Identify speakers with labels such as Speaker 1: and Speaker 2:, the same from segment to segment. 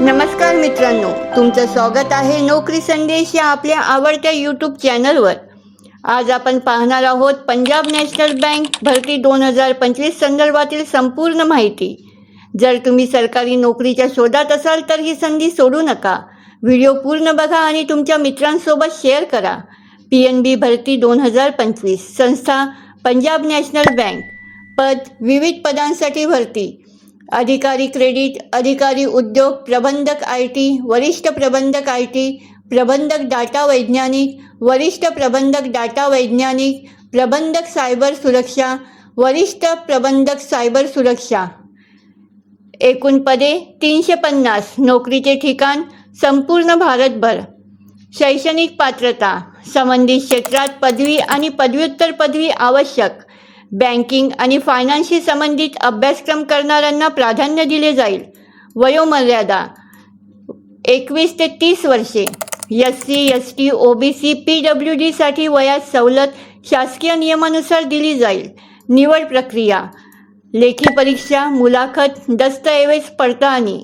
Speaker 1: नमस्कार मित्रांनो तुमचं स्वागत आहे नोकरी संदेश या आपल्या आवडत्या यूट्यूब चॅनलवर आज आपण पाहणार आहोत पंजाब नॅशनल बँक भरती दोन हजार पंचवीस संदर्भातील संपूर्ण माहिती. जर तुम्ही सरकारी नोकरीच्या शोधात असाल तर ही संधी सोडू नका. व्हिडिओ पूर्ण बघा आणि तुमच्या मित्रांसोबत शेअर करा. पी एन बी भरती दोन हजार पंचवीस संस्था पंजाब नॅशनल बँक. पद विविध पदांसाठी भरती. अधिकारी क्रेडिट अधिकारी उद्योग प्रबंधक आय टी वरिष्ठ प्रबंधक आय टी प्रबंधक डाटा वैज्ञानिक वरिष्ठ प्रबंधक डाटा वैज्ञानिक प्रबंधक सायबर सुरक्षा वरिष्ठ प्रबंधक सायबर सुरक्षा. एकूण पदे तीनशे पन्नास. नोकरीचे ठिकाण संपूर्ण भारतभर. शैक्षणिक पात्रता संबंधित क्षेत्रात पदवी आणि पदव्युत्तर पदवी आवश्यक. बँकिंग आणि फायनान्सशी संबंधित अभ्यासक्रम करणाऱ्यांना प्राधान्य दिले जाईल. वयोमर्यादा एकवीस ते तीस वर्षे. S C S T O B C P W डीसाठी वयात सवलत शासकीय नियमानुसार दिली जाईल. निवड प्रक्रिया. लेखी परीक्षा मुलाखत दस्तऐवज पडताळणी.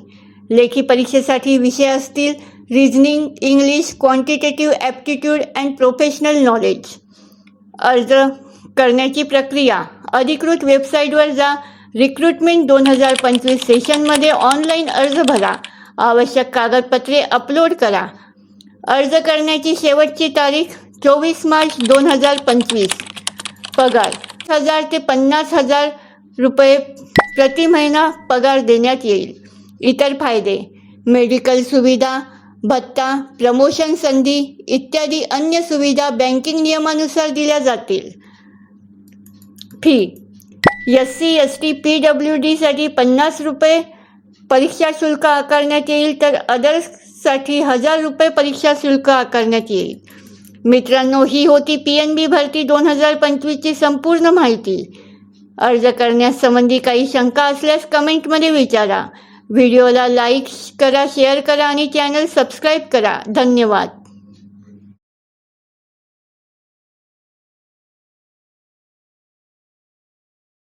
Speaker 1: लेखी परीक्षेसाठी विषय असतील reasoning English quantitative aptitude and professional knowledge अर्ज करण्याची प्रक्रिया. अधिकृत वेबसाईटवर जा. रिक्रुटमेंट दोन हजार पंचवीस सेशनमध्ये ऑनलाईन अर्ज भरा. आवश्यक कागदपत्रे अपलोड करा. अर्ज करण्याची शेवटची तारीख चोवीस मार्च दोन हजार पंचवीस. पगार. हजार ते पन्नास हजार रुपये प्रति महिना पगार देण्यात येईल. इतर फायदे. मेडिकल सुविधा भत्ता प्रमोशन संधी इत्यादी अन्य सुविधा बँकिंग नियमानुसार दिल्या जातील. Fee S C S T P W डीसाठी पन्नास रुपये परीक्षा शुल्क आकारण्यात येईल तर अदर्ससाठी हजार रुपये परीक्षा शुल्क आकारण्यात येईल. मित्रांनो ही होती पी एन बी भरती दोन हजार पंचवीसची संपूर्ण माहिती. अर्ज करण्यासंबंधी काही शंका असल्यास कमेंटमध्ये विचारा. व्हिडिओला लाईक करा शेअर करा आणि चॅनल सबस्क्राईब करा. धन्यवाद.